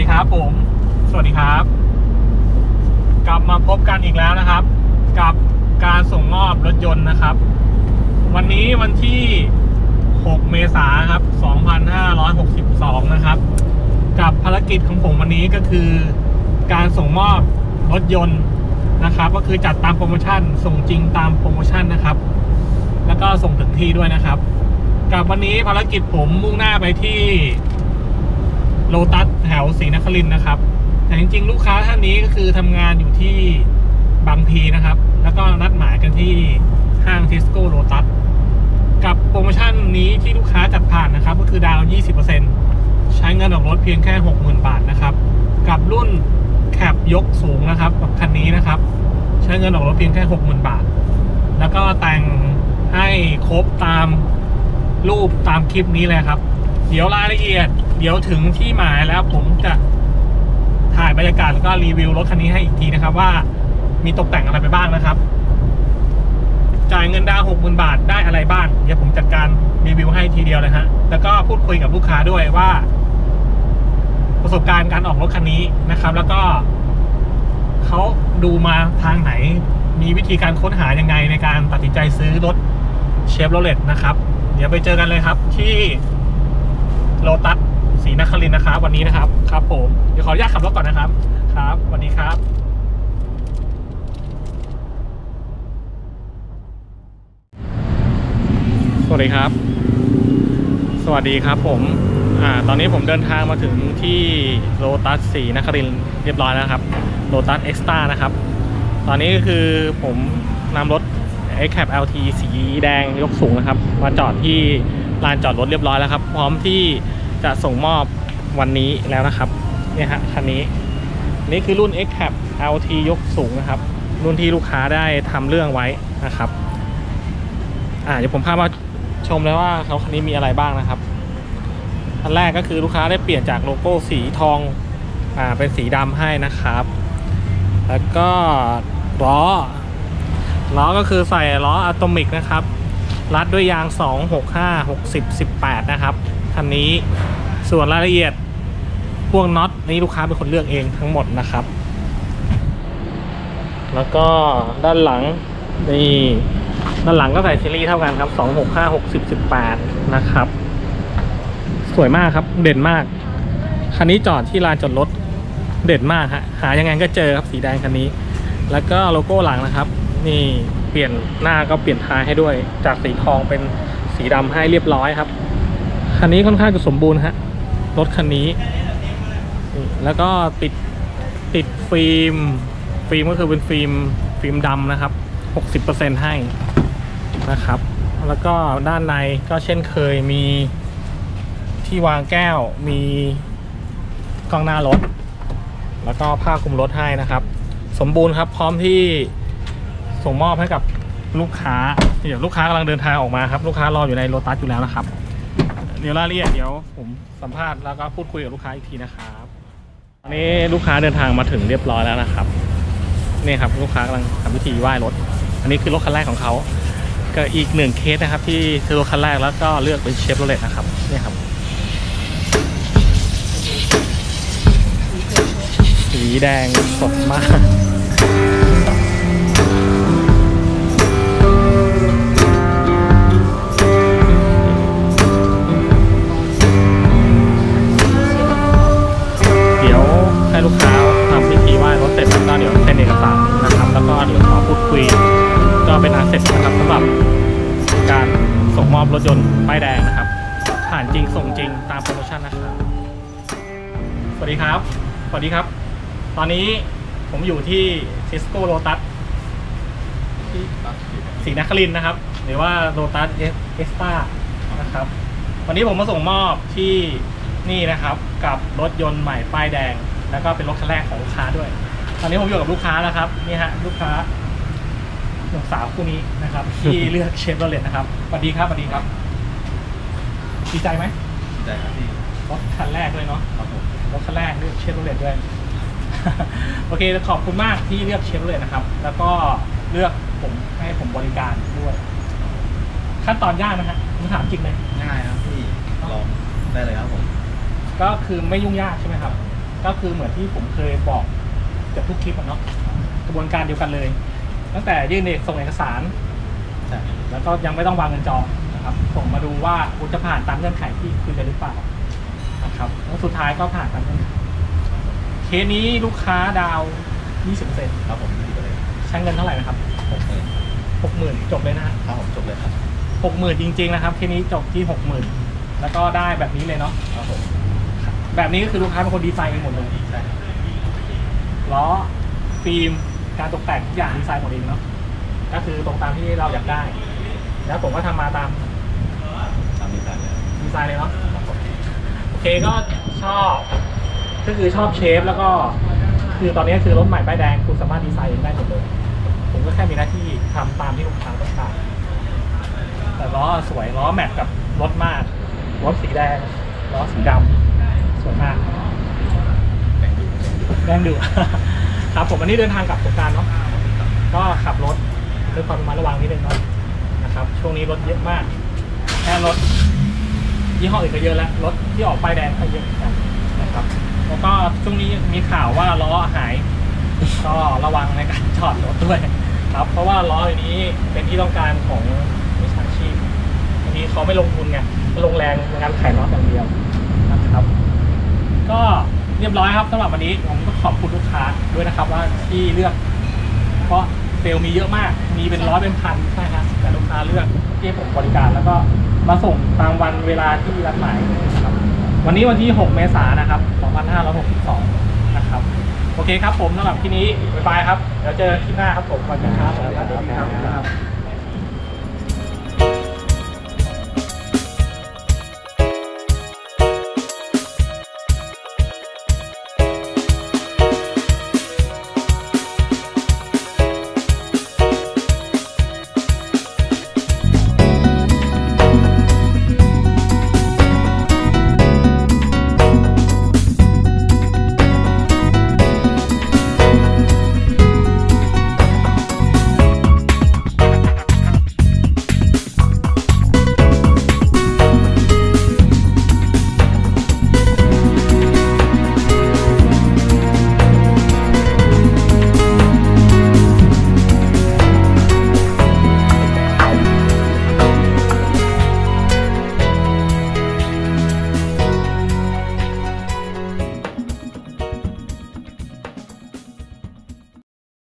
ดีครับผม สวัสดีครับ กลับมาพบกันอีกแล้วนะครับ กับการส่งมอบรถยนต์นะครับ วันนี้วันที่ 6 เมษายนครับ 2562 นะครับ กับภารกิจของผมวันนี้ก็คือ การส่งมอบรถยนต์นะครับ ก็คือจัดตามโปรโมชั่น ส่งจริงตามโปรโมชั่นนะครับ แล้วก็ส่งถึงที่ด้วยนะครับ กับวันนี้ภารกิจผมมุ่งหน้าไปที่ โลตัสแถวศรีนครินนะครับ แต่จริง ๆ ลูกค้าท่านนี้ก็คือทำงานอยู่ที่บางพีนะครับ แล้วก็นัดหมายกันที่ห้างทิสโก้โลตัสกับโปรโมชั่นนี้ที่ลูกค้าจัดผ่านนะครับ ก็คือดาวน์20%ใช้เงินออกรถเพียงแค่ 60,000 บาทนะครับ กับรุ่นแคปยกสูงนะครับกับคันนี้นะครับ ใช้เงินออกรถเพียงแค่ 60,000 บาท แล้วก็แต่งให้ครบตามรูปตามคลิปนี้เลยครับ เดี๋ยวรายละเอียด เดี๋ยวถึงที่หมายแล้วผมจะถ่ายบรรยากาศแล้วก็รีวิวรถคันนี้ให้อีกทีนะครับ ว่ามีตกแต่งอะไรไปบ้างนะครับ จ่ายเงินดาวหกหมื่นบาทได้อะไรบ้างเดี๋ยวผมจัดการรีวิวให้ทีเดียวเลยฮะแล้วก็พูดคุยกับลูกค้าด้วยว่า ประสบการณ์การออกรถคันนี้นะครับ แล้วก็เขาดูมาทางไหน มีวิธีการค้นหายังไงในการตัดสินใจซื้อรถเชฟโรเลตนะครับ เดี๋ยวไปเจอกันเลยครับที่ โลตัสศรีนครินทร์นะครับวันนี้นะครับครับผมเดี๋ยวขออนุญาตขับรถก่อนนะครับครับวัสดีครับสวัสดีครับ สวัสดีครับผมอ่าตอนนี้ผมเดินทางมาถึงที่โลตัสศรีนครินทร์เรียบร้อยแล้วครับโลตัสเอ็กซ์ตานะครับตอนนี้ก็คือผมนำรถ x c a p LT สีแดงยกสูงนะครับ มาจอดที่ ลานจอดรถเรียบร้อยแล้วครับ พร้อมที่จะส่งมอบวันนี้แล้วนะครับเนี่ยฮะคันนี้นี่คือรุ่น x c a p LT ยกสูงนะครับ รุ่นที่ลูกค้าได้ทำเรื่องไว้นะครับอ่าเดี๋ยวผมพามาชมเลยว่าเขาคันนี้มีอะไรบ้างนะครับอันแรกก็คือลูกค้าได้เปลี่ยนจากโลโก้สีทองอ่าเป็นสีดำให้นะครับ แล้วก็ล้อล้อก็คือใส่ล้ออะตอมิกนะครับ รัดด้วยยาง 2 6 5 60 18 นะครับคันนี้ส่วนรายละเอียดพวกน็อตนี่ลูกค้าเป็นคนเลือกเองทั้งหมดนะครับ แล้วก็ด้านหลังนี่ด้านหลังก็ใส่ซีรีส์เท่ากันครับ 2 6 5 60 18 นะครับ สวยมากครับเด่นมาก คันนี้จอดที่ลานจอดรถเด่นมากฮะหายังไงก็เจอครับสีแดงคันนี้ แล้วก็โลโก้หลังนะครับ นี่ เปลี่ยนหน้าก็เปลี่ยนท้ายให้ด้วย จากสีทองเป็นสีดำให้เรียบร้อยครับ คันนี้ค่อนข้างจะสมบูรณ์ฮะ รถคันนี้ แล้วก็ติดติดฟิล์ม ฟิล์มก็คือเป็นฟิล์มฟิล์มดำนะครับ 60%ให้นะครับ แล้วก็ด้านในก็เช่นเคยมีที่วางแก้ว มีกล้องหน้ารถ แล้วก็ผ้าคลุมรถให้นะครับ สมบูรณ์ครับพร้อมที่ ส่งมอบให้กับลูกค้าเดี๋ยวลูกค้ากำลังเดินทางออกมาครับ ลูกค้ารออยู่ในโลตัสอยู่แล้วนะครับ เดี๋ยวรายละเอียดเดี๋ยวผมสัมภาษณ์แล้วก็พูดคุยกับลูกค้าอีกทีนะครับตอนนี้ลูกค้าเดินทางมาถึงเรียบร้อยแล้วนะครับนี่ครับลูกค้ากำลังทำพิธีไหว้รถ อันนี้คือรถคันแรกของเขาก็อีกหนึ่งเคสนะครับ ที่ซื้อรถคันแรกแล้วก็เลือกเป็นเชฟโรเลตนะครับนี่ครับสีแดงสดมาก อบรถยนต์ป้ายแดงนะครับผ่านจริงส่งจริงตามโปรโมชั่นนะครับ สวัสดีครับ สวัสดีครับ ตอนนี้ผมอยู่ที่ซิสโก้โ o ตัสที่ศรีนครินนะครับ หรือว่าโ o ตัสเอสตานะครับ วันนี้ผมมาส่งมอบที่นี่นะครับ กับรถยนต์ใหม่ป้ายแดง แล้วก็เป็นรถคันแรกของลูกค้าด้วย ตอนนี้ผมอยู่กับลูกค้าแล้วครับ นี่ฮะลูกค้า หนุ่มสาวคู่นี้นะครับ ที่เลือกเชฟโรเลตนะครับสวัสดีครับสวัสดีครับดีใจไหมใช่ครับพี่รถคันแรกด้วยเนาะครับผมรถคันแรกเลือกเชฟโรเลตด้วย โอเคขอบคุณมากที่เลือกเชฟโรเลตนะครับ แล้วก็เลือกผมให้ผมบริการด้วย ขั้นตอนยากไหมฮะผมถามจริงเลยง่ายครับพี่ลองได้เลยครับผม ก็คือไม่ยุ่งยากใช่ไหมครับ ก็คือเหมือนที่ผมเคยบอกเกับทุกคลิปอะเนาะกระบวนการเดียวกันเลย ตั้งแต่ยื่นเอกส่งเอกสารใช่แล้วก็ยังไม่ต้องวางเงินจองนะครับ ส่งมาดูว่าคุณจะผ่านตามเงื่อนไขที่คุยกันหรือเปล่านะครับแล้วสุดท้ายก็ผ่านตามเงื่อนไขเคสนี้ลูกค้าดาว 20%ครับผมดีไปเลยใช้เงินเท่าไหร่นะครับหกหมื่น60,000จบเลยนะฮะครับผมจบเลยครับ60,000จริง ๆ นะครับเคสนี้จบที่60,000แล้วก็ได้แบบนี้เลยเนาะครับผมแบบนี้ก็คือลูกค้าเป็นคนดีไซน์เองหมดเลยใช่ล้อฟิล์ม การตกแต่งทุกอย่างดีไซน์หมดเองเนาะก็คือตรงตามที่เราอยากได้ แล้วผมก็ทำมาตามตามนี้ได้เลยดีไซน์เลยเนาะโอเคก็ชอบก็คือชอบเชฟแล้วก็คือตอนนี้คือรถใหม่ป้ายแดงคุณสามารถดีไซน์เองได้หมดเลยผมก็แค่มีหน้าที่ทำตามที่ลูกค้าต้องการแต่ล้อสวยล้อแมทกับรถมากรถสีแดงล้อสีดำสวยมากแดงดูแดงดู ครับผมวันนี้เดินทางกลับสงกรารเนาะก็ขับรถด้วยความระมัดระวังนิดนึงเนาะนะครับ ช่วงนี้รถเยอะมากแค่รถยี่ห้ออื่นก็เยอะแล้วรถที่ออกป้ายแดงก็เยอะเหมือนกันนะครับ แล้วก็ช่วงนี้มีข่าวว่าล้อหาย ก็ระวังในการจอดรถด้วยครับ เพราะว่าล้ออันนี้เป็นที่ต้องการของมิจฉาชีพบางทีเขาไม่ลงทุนไงลงแรงในการขายล้ออย่างเดียวนะครับ ก็ เรียบร้อยครับสำหรับวันนี้ผมก็ขอบคุณลูกค้าด้วยนะครับว่าที่เลือก เพราะเซลล์มีเยอะมาก มีเป็นร้อยเป็นพันใช่ครับแต่ลูกค้าเลือกที่ผมบริการแล้วก็มาส่งตามวันเวลาที่รัดหมายนะครับวันนี้วันที่ 6 เมษายนนะครับ2562 นะครับ โอเคครับผมสำหรับที่นี้ บ๊ายบายครับ เดี๋ยวเจอคลิปหน้าครับผมสวัสดีครับสวัสดีครับ